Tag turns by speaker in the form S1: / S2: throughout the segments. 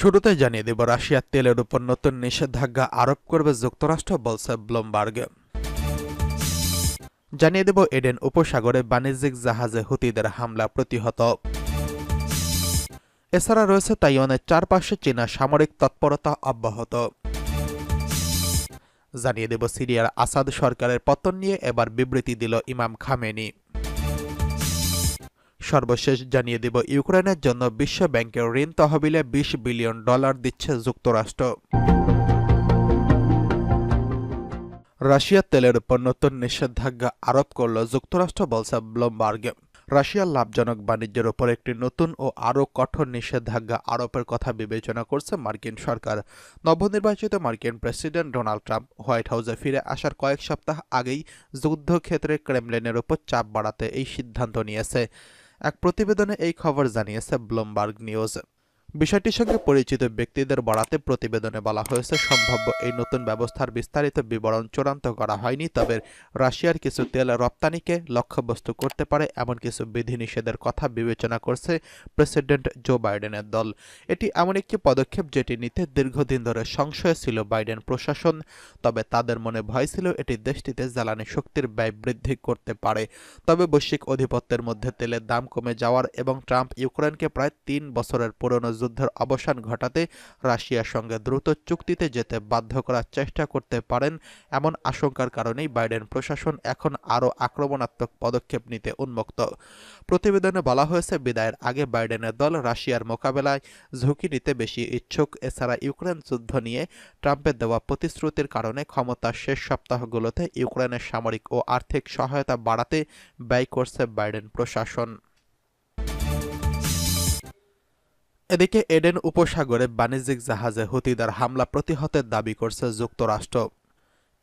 S1: শুরুতে জানিয়ে দেব, রাশিয়ার তেলের উপর নতুন নিষেধাজ্ঞা আরোপ করবে যুক্তরাষ্ট্র, বলছে ব্লুমবার্গ। জানিয়ে দেব, এডেন উপসাগরে বাণিজ্যিক জাহাজে হুতিদের হামলা প্রতিহত। এছাড়া রয়েছে তাইওয়ানের চারপাশে চীনা সামরিক তৎপরতা অব্যাহত। জানিয়ে দেব, সিরিয়ার আসাদ সরকারের পতন নিয়ে এবার বিবৃতি দিল ইমাম খামেনি। সর্বশেষ জানিয়ে দেব, ইউক্রেনের জন্য বিশ্ব ব্যাংকের ঋণ তহবিলে বিশ বিলিয়ন ডলার দিচ্ছে যুক্তরাষ্ট্র। রাশিয়ার তেলের উপর নতুন নিষেধাজ্ঞা আরোপ করল যুক্তরাষ্ট্র, বলছে ব্লুমবার্গ। রাশিয়ার লাভজনক বাণিজ্যের উপর একটি নতুন ও আরও কঠোর নিষেধাজ্ঞা আরোপের কথা বিবেচনা করছে মার্কিন সরকার। নবনির্বাচিত মার্কিন প্রেসিডেন্ট ডোনাল্ড ট্রাম্প হোয়াইট হাউসে ফিরে আসার কয়েক সপ্তাহ আগেই যুদ্ধক্ষেত্রে ক্রেমলিনের উপর চাপ বাড়াতে এই সিদ্ধান্ত নিয়েছে। এক প্রতিবেদনে এই খবর জানিয়েছে ব্লুমবার্গ নিউজ। বিষয়টির সঙ্গে পরিচিত ব্যক্তিদের বরাতে প্রতিবেদনে বলা হয়েছে, সম্ভাব্য এই নতুন ব্যবস্থার বিস্তারিত বিবরণ চূড়ান্ত করা হয়নি, তবে রাশিয়ার কিছু তেল রপ্তানিকে লক্ষ্যবস্তু করতে পারে এমন কিছু বিধিনিষেধের কথা বিবেচনা করছে প্রেসিডেন্ট জো বাইডেনের দল। এটি এমন একটি পদক্ষেপ যেটি নিতে দীর্ঘদিন ধরে সংশয় ছিল বাইডেন প্রশাসন, তবে তাদের মনে ভয় ছিল এটি দেশটিতে জ্বালানি শক্তির ব্যয় বৃদ্ধি করতে পারে। তবে বৈশ্বিক অধিপত্যের মধ্যে তেলের দাম কমে যাওয়ার এবং ট্রাম্প ইউক্রেনকে প্রায় তিন বছরের পুরনো যুদ্ধের অবসান ঘটাতে রাশিয়ার সঙ্গে দ্রুত চুক্তিতে যেতে বাধ্য করার চেষ্টা করতে পারেন এমন আশঙ্কার কারণেই বাইডেন প্রশাসন এখন আরও আক্রমণাত্মক পদক্ষেপ নিতে উন্মুক্ত। প্রতিবেদনে বলা হয়েছে, বিদায়ের আগে বাইডেনের দল রাশিয়ার মোকাবেলায় ঝুঁকি নিতে বেশি ইচ্ছুক, এছাড়া ইউক্রেন যুদ্ধ নিয়ে ট্রাম্পের দেওয়া প্রতিশ্রুতির কারণে ক্ষমতার শেষ সপ্তাহগুলোতে ইউক্রেনের সামরিক ও আর্থিক সহায়তা বাড়াতে ব্যয় করছে বাইডেন প্রশাসন। এদিকে এডেন উপসাগরে বাণিজ্যিক জাহাজে হুতিদার হামলা প্রতিহতের দাবি করছে যুক্তরাষ্ট্র।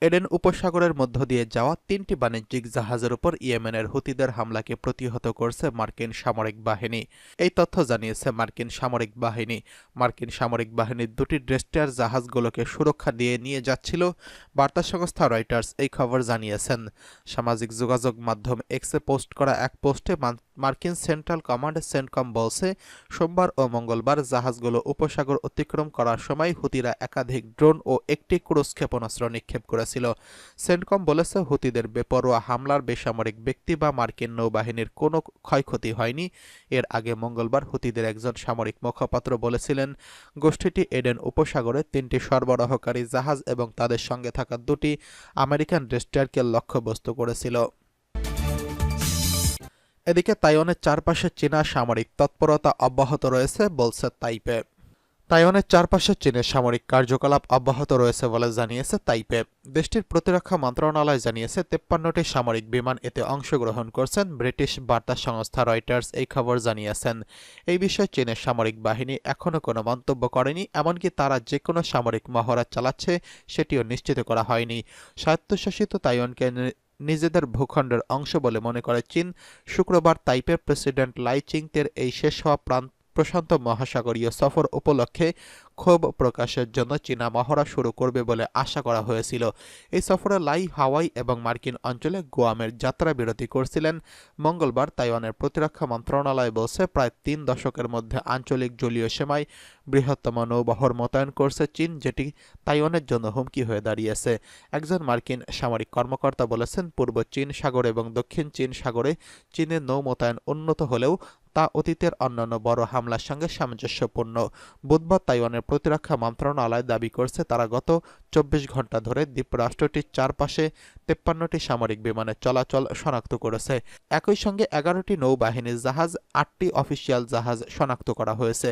S1: এডেন উপসাগরের মধ্য দিয়ে যাওয়া তিনটি বাণিজ্যিক জাহাজের উপর ইয়েমেনের হুতিদের হামলাকে প্রতিহত করছে মার্কিন সামরিক বাহিনী। এই তথ্য জানিয়েছে মার্কিন সামরিক বাহিনী। মার্কিন সামরিক বাহিনীর দুটি ড্রেস্টার জাহাজগুলোকে সুরক্ষা দিয়ে নিয়ে যাচ্ছিল, বার্তা সংস্থা রয়টার্স এই খবর জানিয়েছেন। সামাজিক যোগাযোগ মাধ্যম এক্সে পোস্ট করা এক পোস্টে মার্কিন সেন্ট্রাল কমান্ড সেন্টকম বলছে, সোমবার ও মঙ্গলবার জাহাজগুলো উপসাগর অতিক্রম করার সময় হুতিরা একাধিক ড্রোন ও একটি ক্রুজ ক্ষেপণাস্ত্র নিক্ষেপ করেছিল সেন্টকম বলেছে, হুতিদের বেপরোয়া হামলার বেসামরিক ব্যক্তি বা মার্কিন নৌবাহিনীর কোনো ক্ষয়ক্ষতি হয়নি। এর আগে মঙ্গলবার হুতিদের একজন সামরিক মুখপাত্র বলেছিলেন, গোষ্ঠীটি এডেন উপসাগরে তিনটি সরবরাহকারী জাহাজ এবং তাদের সঙ্গে থাকা দুটি আমেরিকান ডেস্টারকে লক্ষ্যবস্তু করেছিল। এদিকে তাইওয়ানের চারপাশে চীনা সামরিক তৎপরতা অব্যাহত রয়েছে, বলছে তাইপে। তাইওয়ানের চারপাশে চীনের সামরিক কার্যকলাপ অব্যাহত রয়েছে বলে জানিয়েছে তাইপে। দেশটির প্রতিরক্ষা মন্ত্রণালয় জানিয়েছে তেপ্পান্নটি সামরিক বিমান এতে অংশগ্রহণ করছেন ব্রিটিশ বার্তা সংস্থা রয়টার্স, এই খবর জানিয়েছেন। এই বিষয়ে চীনের সামরিক বাহিনী এখনও কোনো মন্তব্য করেনি, এমনকি তারা যে কোনো সামরিক মহড়া চালাচ্ছে সেটিও নিশ্চিত করা হয়নি। স্বায়ত্তশাসিত তাইওয়ানকে নিজেদের ভূখণ্ডের অংশ বলে মনে করে চীন। শুক্রবার তাইপের প্রেসিডেন্ট লাই চিংতের এই শেষ হওয়া প্রান্ত প্রশান্ত মহাসাগরীয় সফর উপলক্ষে ক্ষোভ প্রকাশের জন্য চীনা মহড়া শুরু করবে বলে আশা করা হয়েছিল। এই সফরে লাই, হাওয়াই এবং মার্কিন অঞ্চলে গোয়ামের যাত্রা বিরতি করছিলেন। মঙ্গলবার তাইওয়ানের প্রতিরক্ষা মন্ত্রণালয় বলছে, প্রায় তিন দশকের মধ্যে আঞ্চলিক জলীয় সীমায় বৃহত্তম নৌবহর মোতায়েন করছে চীন, যেটি তাইওয়ানের জন্য হুমকি হয়ে দাঁড়িয়েছে। একজন মার্কিন সামরিক কর্মকর্তা বলেছেন, পূর্ব চীন সাগর এবং দক্ষিণ চীন সাগরে চীনের নৌ মোতায়েন উন্নত হলেও তা অতীতের অন্যান্য বড় হামলার সঙ্গে সামঞ্জস্যপূর্ণ। বুধবার তাইওয়ানের প্রতিরক্ষা মন্ত্রণালয় দাবি করছে, তারা গত চব্বিশ ঘণ্টা ধরে দ্বীপরাষ্ট্রটির চারপাশে তেপ্পান্নটি সামরিক বিমানের চলাচল শনাক্ত করেছে। একই সঙ্গে এগারোটি নৌবাহিনীর জাহাজ, আটটি অফিসিয়াল জাহাজ শনাক্ত করা হয়েছে।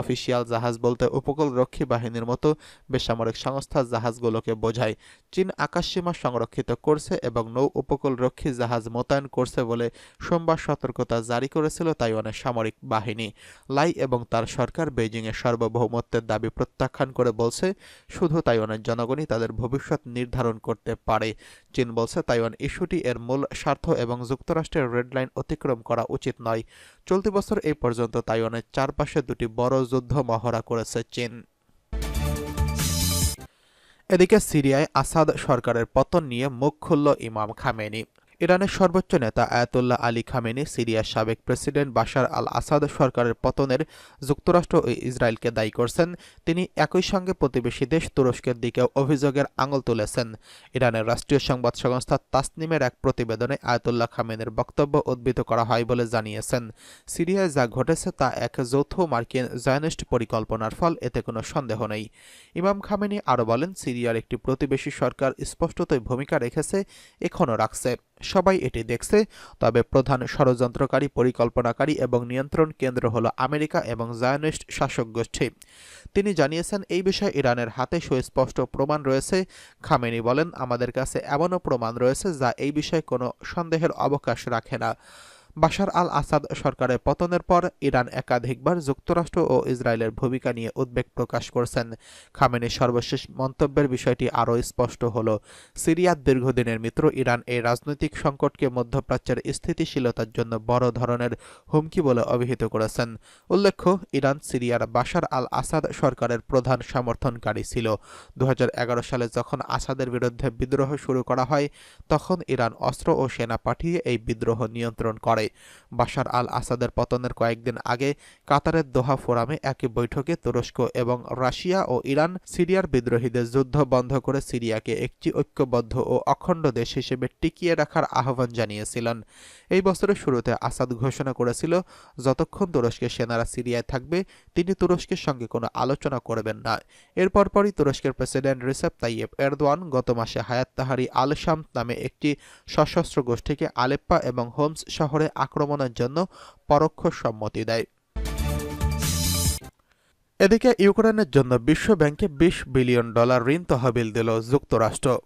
S1: অফিসিয়াল জাহাজ বলতে উপকূল রক্ষী বাহিনীর মতো বেসামরিক সংস্থার জাহাজগুলোকে বোঝায়। চীন আকাশসীমা সংরক্ষিত করছে এবং নৌ উপকূল রক্ষী জাহাজ মোতায়েন করছে বলে সোমবার সতর্কতা জারি করেছিল তাইওয়ানের সামরিক বাহিনী। লাই এবং তার সরকার বেইজিংয়ের সার্বভৌমত্বের দাবি প্রত্যাখ্যান করে বলছে, শুধু তাইওয়ানের জনগণই তাদের ভবিষ্যৎ নির্ধারণ করতে পারে। চীন বলছে, তাইওয়ান ইস্যুটি এর মূল স্বার্থ এবং যুক্তরাষ্ট্রের রেড লাইন অতিক্রম করা উচিত নয়। চলতি বছর এই পর্যন্ত তাইওয়ানের চারপাশে দুটি বড় যুদ্ধ মহড়া করেছে চীন। এদিকে সিরিয়ায় আসাদ সরকারের পতন নিয়ে মুখ খুলল ইমাম খামেনি। ইরানের সর্বোচ্চ নেতা আয়াতুল্লাহ আলী খামেনি সিরিয়ার সাবেক প্রেসিডেন্ট বাশার আল আসাদ সরকারের পতনের যুক্তরাষ্ট্র ও ইসরায়েলকে দায়ী করছেন। তিনি একই সঙ্গে প্রতিবেশী দেশ তুরস্কের দিকেও অভিযোগের আঙুল তুলেছেন। ইরানের রাষ্ট্রীয় সংবাদ সংস্থা তাসনিমের এক প্রতিবেদনে আয়াতুল্লাহ খামেনের বক্তব্য উদ্বৃত করা হয় বলে জানিয়েছেন। সিরিয়ায় যা ঘটেছে তা এক যৌথ মার্কিন জায়নিস্ট পরিকল্পনার ফল, এতে কোনো সন্দেহ নেই। ইমাম খামেনি আরও বলেন, সিরিয়ার একটি প্রতিবেশী সরকার স্পষ্টতই ভূমিকা রেখেছে, এখনও রাখছে। সবাই এটি দেখছে। তবে প্রধান ষড়যন্ত্রকারী, পরিকল্পনাকারী এবং নিয়ন্ত্রণ কেন্দ্র হল আমেরিকা এবং জায়নিস্ট শাসক গোষ্ঠী। তিনি জানিয়েছেন, এই বিষয়ে ইরানের হাতে সুস্পষ্ট প্রমাণ রয়েছে। খামেনি বলেন, আমাদের কাছে এমনও প্রমাণ রয়েছে যা এই বিষয়ে কোনো সন্দেহের অবকাশ রাখে না। বাশার আল আসাদ সরকারের পতনের পর ইরান একাধিকবার যুক্তরাষ্ট্র ও ইসরায়েলের ভূমিকা নিয়ে উদ্বেগ প্রকাশ করছেন। খামেনির সর্বশেষ মন্তব্যের বিষয়টি আরও স্পষ্ট হল, সিরিয়ার দীর্ঘদিনের মিত্র ইরান এই রাজনৈতিক সংকটকে মধ্যপ্রাচ্যের স্থিতিশীলতার জন্য বড় ধরনের হুমকি বলে অভিহিত করেছেন। উল্লেখ্য, ইরান সিরিয়ার বাশার আল আসাদ সরকারের প্রধান সমর্থনকারী ছিল। দু হাজার এগারো সালে যখন আসাদের বিরুদ্ধে বিদ্রোহ শুরু করা হয়, তখন ইরান অস্ত্র ও সেনা পাঠিয়ে এই বিদ্রোহ নিয়ন্ত্রণ করে। বাশার আল আসাদের পতনের কয়েকদিন আগে কাতারের দোহা ফোরামে একই বৈঠকে তুরস্ক এবং রাশিয়া ও ইরান সিরিয়ার বিদ্রোহীদের যুদ্ধ বন্ধ করে সিরিয়াকে একটি ঐক্যবদ্ধ ও অখণ্ড দেশ হিসেবে টিকিয়ে রাখার আহ্বান জানিয়েছিলেন। এই বছরের শুরুতে আসাদ ঘোষণা করেছিল, যতক্ষণ তুরস্কের সেনারা সিরিয়ায় থাকবে, তিনি তুরস্কের সঙ্গে কোনো আলোচনা করবেন না। এর পরপরই তুরস্কের প্রেসিডেন্ট রিসেপ তাইয়েব এরদোয়ান গত মাসে হায়াত তাহারি আল শাম নামে একটি সশস্ত্র গোষ্ঠীকে আলেপ্পা এবং হোমস শহরে আক্রমণের জন্য পরোক্ষ সম্মতি দেয়। এদিকে ইউক্রেনের জন্য বিশ্ব ব্যাংকে বিশ বিলিয়ন ডলার ঋণ তহবিল দিল যুক্তরাষ্ট্র।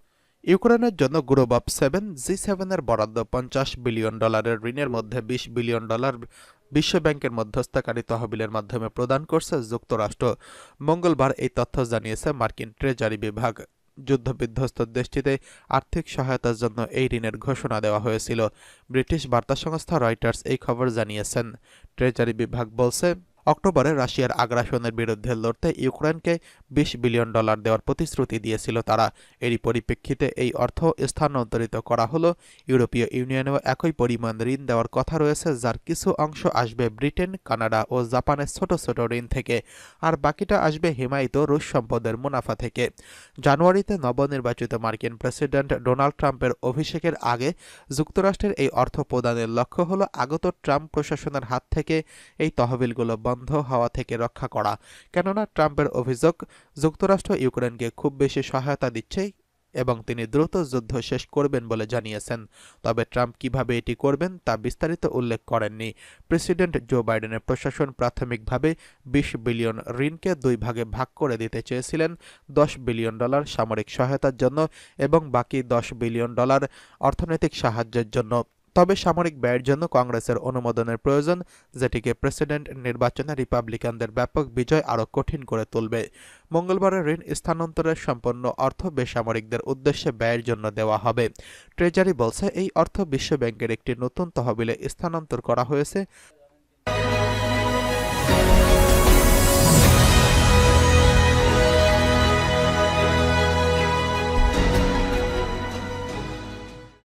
S1: ইউক্রেনের জন্য গ্রুপ অফ সেভেন, জি সেভেনের বরাদ্দ পঞ্চাশ বিলিয়ন ডলারের ঋণের মধ্যে বিশ বিলিয়ন ডলার বিশ্ব ব্যাংকের মধ্যস্থকারী তহবিলের মাধ্যমে প্রদান করছে যুক্তরাষ্ট্র। মঙ্গলবার এই তথ্য জানিয়েছে মার্কিন ট্রেজারি বিভাগ। যুদ্ধবিধ্বস্ত দেশটিতে আর্থিক সহায়তার জন্য এই ঋণের ঘোষণা দেওয়া হয়েছিল। ব্রিটিশ বার্তা সংস্থা রয়টার্স এই খবর জানিয়েছেন। ট্রেজারি বিভাগ বলছে অক্টোবরে রাশিয়ার আগ্রাসনের বিরুদ্ধে লড়তে ইউক্রেনকে বিশ বিলিয়ন ডলার দেওয়ার প্রতিশ্রুতি দিয়েছিল তারা। এরই পরিপ্রেক্ষিতে এই অর্থ স্থানান্তরিত করা হলো। ইউরোপীয় ইউনিয়নেও একই পরিমাণ ঋণ দেওয়ার কথা রয়েছে, যার কিছু অংশ আসবে ব্রিটেন, কানাডা ও জাপানের ছোট ছোট ঋণ থেকে, আর বাকিটা আসবে হিমায়িত রুশ সম্পদের মুনাফা থেকে। জানুয়ারিতে নবনির্বাচিত মার্কিন প্রেসিডেন্ট ডোনাল্ড ট্রাম্পের অভিষেকের আগে যুক্তরাষ্ট্রের এই অর্থ প্রদানের লক্ষ্য হলো আগত ট্রাম্প প্রশাসনের হাত থেকে এই তহবিলগুলো বন্ধ হওয়া থেকে রক্ষা করা। কেননা ট্রাম্পের অভিযোগ, যুক্তরাষ্ট্র ইউক্রেনকে খুব বেশি সহায়তা দিচ্ছে এবং তিনি দ্রুত যুদ্ধ শেষ করবেন বলে জানিয়েছেন। তবে ট্রাম্প কীভাবে এটি করবেন তা বিস্তারিত উল্লেখ করেননি। প্রেসিডেন্ট জো বাইডেনের প্রশাসন প্রাথমিকভাবে বিশ বিলিয়ন ঋণকে দুই ভাগে ভাগ করে দিতে চেয়েছিলেন, দশ বিলিয়ন ডলার সামরিক সহায়তার জন্য এবং বাকি দশ বিলিয়ন ডলার অর্থনৈতিক সাহায্যের জন্য। তবে সামরিক ব্যয়ের জন্য কংগ্রেসের অনুমোদনের প্রয়োজন, যেটিকে প্রেসিডেন্ট, নির্বাচনে রিপাবলিকানদের ব্যাপক বিজয় আরও কঠিন করে তুলবে। মঙ্গলবারের ঋণ স্থানান্তরের সম্পন্ন অর্থ বেসামরিকদের উদ্দেশ্যে ব্যয়ের জন্য দেওয়া হবে। ট্রেজারি বলছে, এই অর্থ বিশ্বব্যাংকের একটি নতুন তহবিলে স্থানান্তর করা হয়েছে।